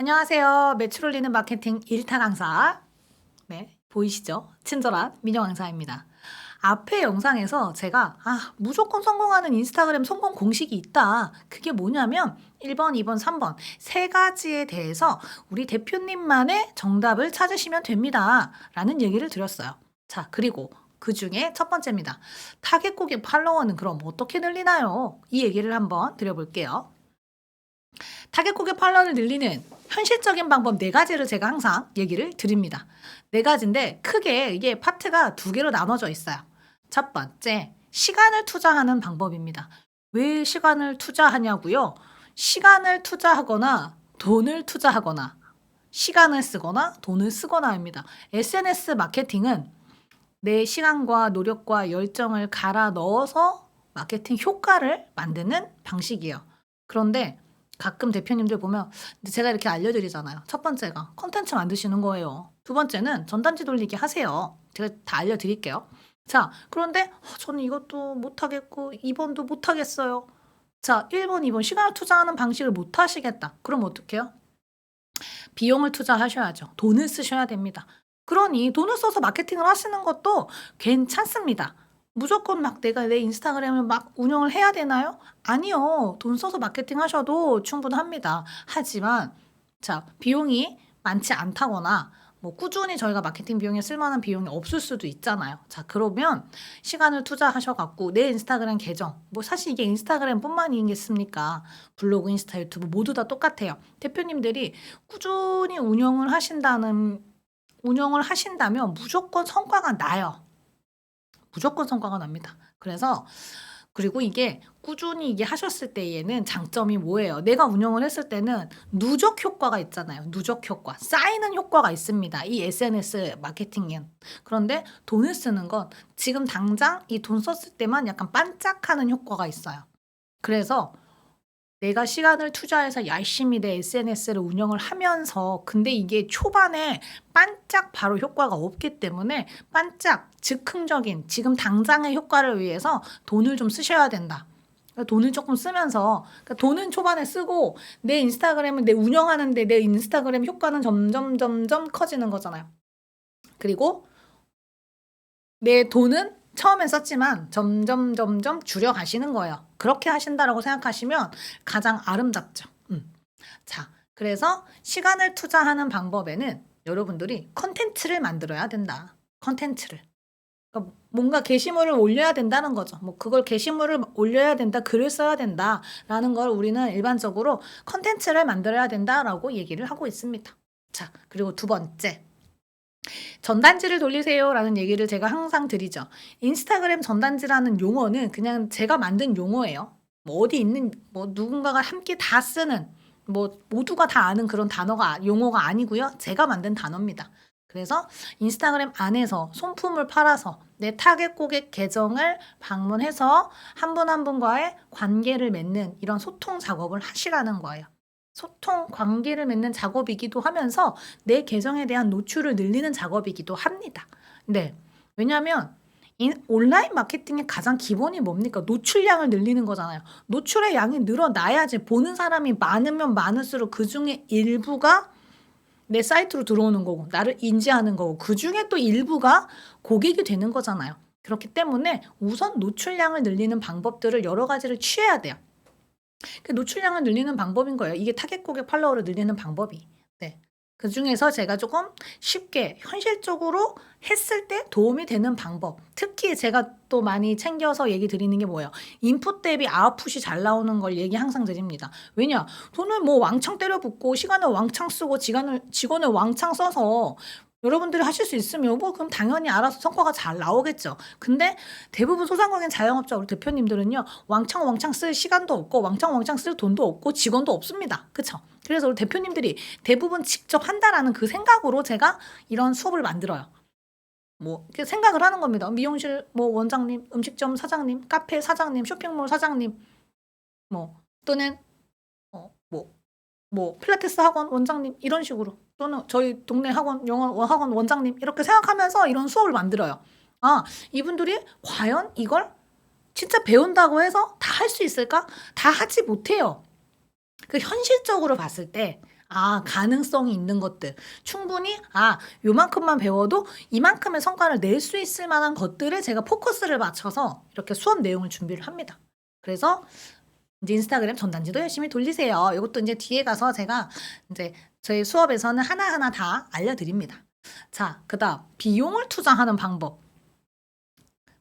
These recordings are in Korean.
안녕하세요. 매출 올리는 마케팅 1타 강사. 네, 보이시죠? 친절한 민영 강사입니다. 앞에 영상에서 제가 아, 무조건 성공하는 인스타그램 성공 공식이 있다. 그게 뭐냐면 1번, 2번, 3번 세 가지에 대해서 우리 대표님만의 정답을 찾으시면 됩니다. 라는 얘기를 드렸어요. 자, 그리고 그 중에 첫 번째입니다. 타겟 고객 팔로워는 그럼 어떻게 늘리나요? 이 얘기를 한번 드려볼게요. 타겟 고객 팔로워를 늘리는 현실적인 방법 네 가지를 제가 항상 얘기를 드립니다. 네 가지인데 크게 이게 파트가 두 개로 나눠져 있어요. 첫 번째, 시간을 투자하는 방법입니다. 왜 시간을 투자하냐고요? 시간을 투자하거나 돈을 투자하거나 시간을 쓰거나 돈을 쓰거나입니다. SNS 마케팅은 내 시간과 노력과 열정을 갈아 넣어서 마케팅 효과를 만드는 방식이에요. 그런데 가끔 대표님들 보면 제가 이렇게 알려드리잖아요. 첫 번째가 컨텐츠 만드시는 거예요. 두 번째는 전단지 돌리기 하세요. 제가 다 알려드릴게요. 자, 그런데 어, 저는 이것도 못하겠고 2번도 못하겠어요. 자, 1번, 2번 시간을 투자하는 방식을 못 하시겠다. 그럼 어떡해요? 비용을 투자하셔야죠. 돈을 쓰셔야 됩니다. 그러니 돈을 써서 마케팅을 하시는 것도 괜찮습니다. 무조건 막 내가 내 인스타그램을 막 운영을 해야 되나요? 아니요. 돈 써서 마케팅 하셔도 충분합니다. 하지만 자, 비용이 많지 않다거나 뭐 꾸준히 저희가 마케팅 비용에 쓸만한 비용이 없을 수도 있잖아요. 자, 그러면 시간을 투자하셔 갖고 내 인스타그램 계정 뭐 사실 이게 인스타그램뿐만이겠습니까? 블로그, 인스타, 유튜브 모두 다 똑같아요. 대표님들이 꾸준히 운영을 하신다는 운영을 하신다면 무조건 성과가 나요. 무조건 성과가 납니다. 그래서 그리고 이게 꾸준히 이게 하셨을 때에는 장점이 뭐예요? 내가 운영을 했을 때는 누적 효과가 있잖아요. 누적 효과. 쌓이는 효과가 있습니다. 이 SNS 마케팅엔. 그런데 돈을 쓰는 건 지금 당장 이 돈 썼을 때만 약간 반짝하는 효과가 있어요. 그래서 내가 시간을 투자해서 열심히 내 SNS를 운영을 하면서 근데 이게 초반에 반짝 바로 효과가 없기 때문에 반짝 즉흥적인 지금 당장의 효과를 위해서 돈을 좀 쓰셔야 된다. 그러니까 돈을 조금 쓰면서 그러니까 돈은 초반에 쓰고 내 인스타그램은 내 운영하는데 내 인스타그램 효과는 점점 점점 커지는 거잖아요. 그리고 내 돈은 처음엔 썼지만 점점 점점 줄여 가시는 거예요. 그렇게 하신다라고 생각하시면 가장 아름답죠. 음. 자, 그래서 시간을 투자하는 방법에는 여러분들이 컨텐츠를 만들어야 된다. 컨텐츠를. 그러니까 뭔가 게시물을 올려야 된다는 거죠. 뭐 그걸 게시물을 올려야 된다, 글을 써야 된다라는 걸 우리는 일반적으로 컨텐츠를 만들어야 된다라고 얘기를 하고 있습니다. 자, 그리고 두 번째. 전단지를 돌리세요라는 얘기를 제가 항상 드리죠. 인스타그램 전단지라는 용어는 그냥 제가 만든 용어예요. 뭐 어디 있는 뭐 누군가가 함께 다 쓰는 뭐 모두가 다 아는 그런 단어가 용어가 아니고요. 제가 만든 단어입니다. 그래서 인스타그램 안에서 손품을 팔아서 내 타겟 고객 계정을 방문해서 한 분한 분과의 관계를 맺는 이런 소통 작업을 하시라는 거예요. 소통 관계를 맺는 작업이기도 하면서 내 계정에 대한 노출을 늘리는 작업이기도 합니다. 네. 왜냐하면 인, 온라인 마케팅의 가장 기본이 뭡니까? 노출량을 늘리는 거잖아요. 노출의 양이 늘어나야지 보는 사람이 많으면 많을수록 그 중에 일부가 내 사이트로 들어오는 거고 나를 인지하는 거고 그 중에 또 일부가 고객이 되는 거잖아요. 그렇기 때문에 우선 노출량을 늘리는 방법들을 여러 가지를 취해야 돼요. 그 노출량을 늘리는 방법인 거예요. 이게 타겟 고객 팔로워를 늘리는 방법이. 네. 그 중에서 제가 조금 쉽게 현실적으로 했을 때 도움이 되는 방법. 특히 제가 또 많이 챙겨서 얘기 드리는 게 뭐예요? 인풋 대비 아웃풋이 잘 나오는 걸 얘기 항상 드립니다. 왜냐? 돈을 뭐 왕창 때려 붓고 시간을 왕창 쓰고 직원을, 직원을 왕창 써서 여러분들이 하실 수 있으면 뭐 그럼 당연히 알아서 성과가 잘 나오겠죠. 근데 대부분 소상공인 자영업자 우리 대표님들은요 왕창 왕창 쓸 시간도 없고 왕창 왕창 쓸 돈도 없고 직원도 없습니다. 그쵸? 그래서 우리 대표님들이 대부분 직접 한다라는 그 생각으로 제가 이런 수업을 만들어요. 뭐 생각을 하는 겁니다. 미용실 뭐 원장님, 음식점 사장님, 카페 사장님, 쇼핑몰 사장님, 뭐 또는 어뭐뭐 뭐 필라테스 학원 원장님 이런 식으로 또는 저희 동네 학원 영어 학원 원장님 이렇게 생각하면서 이런 수업을 만들어요. 아 이분들이 과연 이걸 진짜 배운다고 해서 다 할 수 있을까? 다 하지 못해요. 그 현실적으로 봤을 때 아, 가능성이 있는 것들. 충분히, 아, 요만큼만 배워도 이만큼의 성과를 낼 수 있을 만한 것들을 제가 포커스를 맞춰서 이렇게 수업 내용을 준비를 합니다. 그래서 이제 인스타그램 전단지도 열심히 돌리세요. 이것도 이제 뒤에 가서 제가 이제 저희 수업에서는 하나하나 다 알려드립니다. 자, 그 다음, 비용을 투자하는 방법.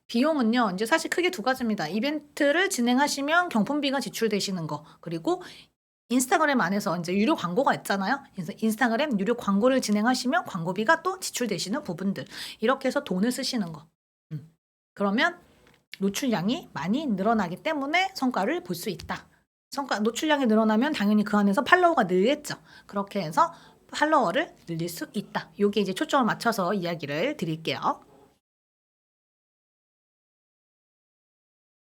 비용은요, 이제 사실 크게 두 가지입니다. 이벤트를 진행하시면 경품비가 지출되시는 거, 그리고 인스타그램 안에서 이제 유료 광고가 있잖아요. 그래서 인스타그램 유료 광고를 진행하시면 광고비가 또 지출되시는 부분들. 이렇게 해서 돈을 쓰시는 거. 음. 그러면 노출량이 많이 늘어나기 때문에 성과를 볼 수 있다. 성과 노출량이 늘어나면 당연히 그 안에서 팔로워가 늘겠죠. 그렇게 해서 팔로워를 늘릴 수 있다. 요게 이제 초점을 맞춰서 이야기를 드릴게요.